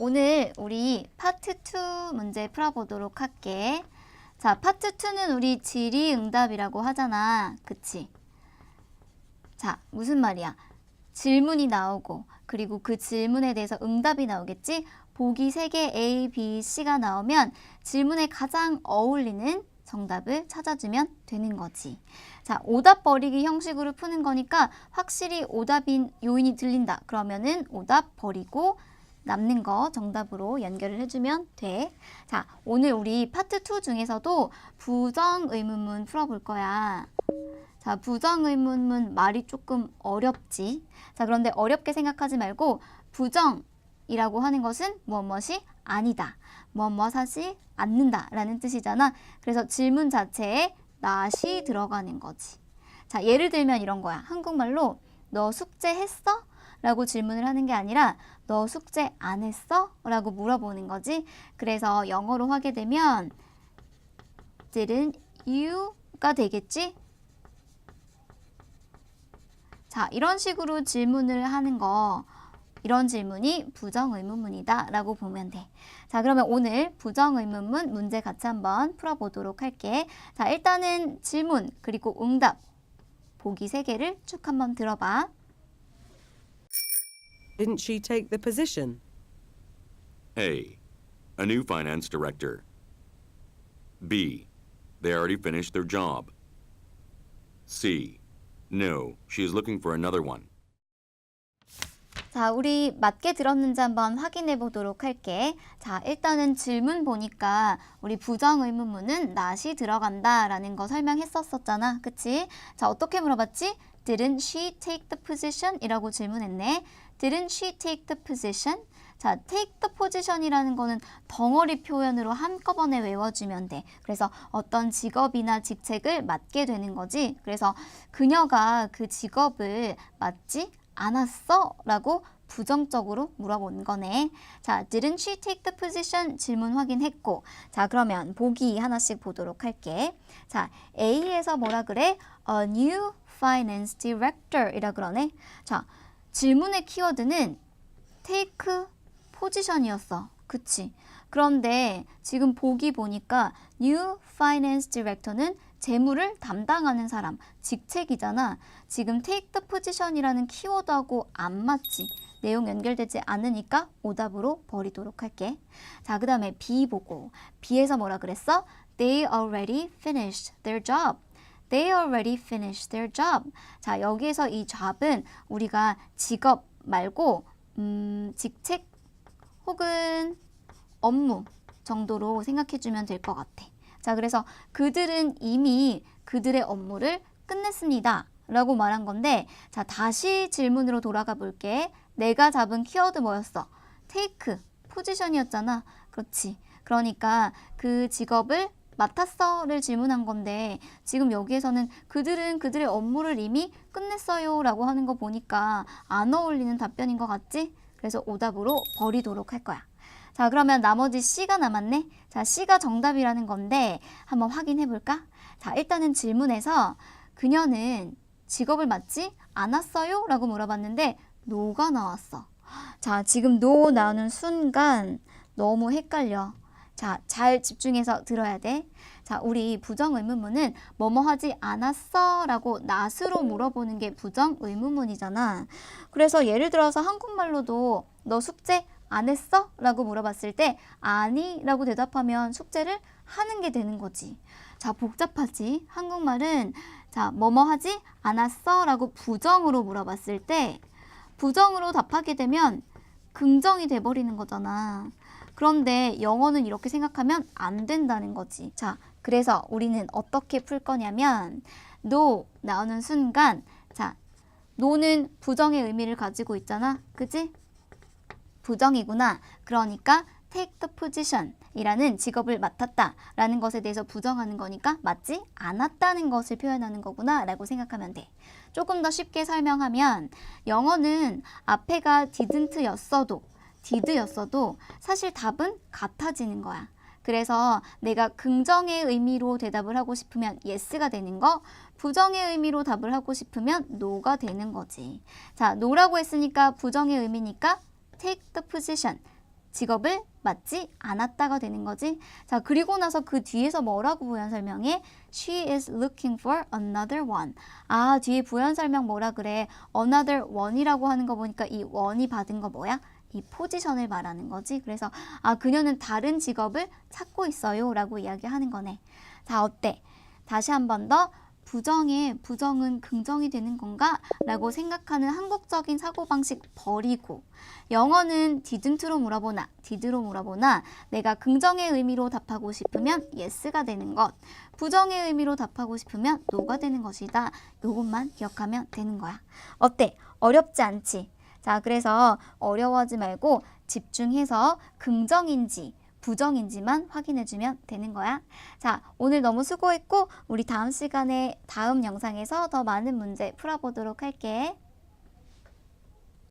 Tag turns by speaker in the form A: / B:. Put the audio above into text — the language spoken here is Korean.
A: 오늘 우리 파트 2 문제 풀어보도록 할게. 자, 파트 2는 우리 질의응답이라고 하잖아. 그치? 자, 무슨 말이야? 질문이 나오고, 그리고 그 질문에 대해서 응답이 나오겠지? 보기 3개 A, B, C가 나오면 질문에 가장 어울리는 정답을 찾아주면 되는 거지. 자, 오답 버리기 형식으로 푸는 거니까 확실히 오답인 요인이 들린다. 그러면은 오답 버리고 남는 거 정답으로 연결을 해주면 돼. 자, 오늘 우리 파트 2 중에서도 부정 의문문 풀어볼 거야. 자, 부정 의문문 말이 조금 어렵지. 자, 그런데 어렵게 생각하지 말고 부정이라고 하는 것은 무엇 무엇이 아니다. 무엇 무엇 하지 않는다 라는 뜻이잖아. 그래서 질문 자체에 not이 들어가는 거지. 자, 예를 들면 이런 거야. 한국말로 너 숙제 했어? 라고 질문을 하는 게 아니라 너 숙제 안 했어? 라고 물어보는 거지. 그래서 영어로 하게 되면 didn't you가 되겠지? 자, 이런 식으로 질문을 하는 거 이런 질문이 부정의문문이다 라고 보면 돼. 자, 그러면 오늘 부정의문문 문제 같이 한번 풀어보도록 할게. 자, 일단은 질문 그리고 응답 보기 세 개를 쭉 한번 들어봐.
B: Didn't she take the position?
C: A. A new finance director. B. They already finished their job. C. No, she is looking for another one.
A: 자, 우리 맞게 들었는지 한번 확인해 보도록 할게. 자, 일단은 질문 보니까 우리 부정 의문문은 not이 들어간다라는 거 설명했었었잖아. 그치? 자, 어떻게 물어봤지? Didn't she take the position? 이라고 질문했네. Didn't she take the position? 자, take the position이라는 거는 덩어리 표현으로 한꺼번에 외워주면 돼. 그래서 어떤 직업이나 직책을 맡게 되는 거지. 그래서 그녀가 그 직업을 맡지 않았어? 라고 부정적으로 물어본 거네. 자, didn't she take the position? 질문 확인했고. 자, 그러면 보기 하나씩 보도록 할게. 자, A에서 뭐라 그래? A new finance director 이라 그러네. 자, 질문의 키워드는 take 포지션이었어. 그치? 그런데 지금 보기 보니까 new finance director는 재무를 담당하는 사람, 직책이잖아. 지금 take the position이라는 키워드하고 안 맞지. 내용 연결되지 않으니까 오답으로 버리도록 할게. 자, 그 다음에 B 보고. B에서 뭐라 그랬어? They already finished their job. They already finished their job. 자, 여기에서 이 job은 우리가 직업 말고 음, 직책 혹은 업무 정도로 생각해주면 될 것 같아. 자, 그래서 그들은 이미 그들의 업무를 끝냈습니다. 라고 말한 건데, 자, 다시 질문으로 돌아가 볼게. 내가 잡은 키워드 뭐였어? 테이크, 포지션이었잖아. 그렇지. 그러니까 그 직업을 맡았어를 질문한 건데 지금 여기에서는 그들은 그들의 업무를 이미 끝냈어요 라고 하는 거 보니까 안 어울리는 답변인 것 같지? 그래서 오답으로 버리도록 할 거야. 자, 그러면 나머지 C가 남았네. 자, C가 정답이라는 건데 한번 확인해 볼까? 자, 일단은 질문에서 그녀는 직업을 맡지 않았어요? 라고 물어봤는데 노가 나왔어. 자, 지금 no 나오는 순간 너무 헷갈려. 자, 잘 집중해서 들어야 돼. 자, 우리 부정 의문문은 뭐뭐 하지 않았어? 라고 낫으로 물어보는 게 부정 의문문이잖아. 그래서 예를 들어서 한국말로도 너 숙제 안 했어? 라고 물어봤을 때 아니 라고 대답하면 숙제를 하는 게 되는 거지. 자, 복잡하지? 한국말은 자, 뭐뭐 하지 않았어? 라고 부정으로 물어봤을 때 부정으로 답하게 되면 긍정이 돼버리는 거잖아. 그런데 영어는 이렇게 생각하면 안 된다는 거지. 자, 그래서 우리는 어떻게 풀 거냐면 no 나오는 순간 자, no는 부정의 의미를 가지고 있잖아. 그지? 부정이구나. 그러니까 take the position 이라는 직업을 맡았다 라는 것에 대해서 부정하는 거니까 맞지 않았다는 것을 표현하는 거구나 라고 생각하면 돼. 조금 더 쉽게 설명하면 영어는 앞에가 didn't 였어도 did 였어도 사실 답은 같아지는 거야. 그래서 내가 긍정의 의미로 대답을 하고 싶으면 yes가 되는 거, 부정의 의미로 답을 하고 싶으면 no가 되는 거지. 자, no라고 했으니까 부정의 의미니까 take the position. 직업을 맡지 않았다가 되는 거지. 자, 그리고 나서 그 뒤에서 뭐라고 부연 설명해? She is looking for another one. 아, 뒤에 부연 설명 뭐라 그래? another one이라고 하는 거 보니까 이 one이 받은 거 뭐야? 이 포지션을 말하는 거지. 그래서 아, 그녀는 다른 직업을 찾고 있어요. 라고 이야기하는 거네. 자, 어때? 다시 한 번 더. 부정에 부정은 긍정이 되는 건가? 라고 생각하는 한국적인 사고방식 버리고 영어는 didn't로 물어보나 did로 물어보나 내가 긍정의 의미로 답하고 싶으면 yes가 되는 것 부정의 의미로 답하고 싶으면 no가 되는 것이다. 요것만 기억하면 되는 거야. 어때? 어렵지 않지? 자, 그래서 어려워하지 말고 집중해서 긍정인지 부정인지만 확인해주면 되는 거야. 자, 오늘 너무 수고했고, 우리 다음 시간에 다음 영상에서 더 많은 문제 풀어보도록 할게.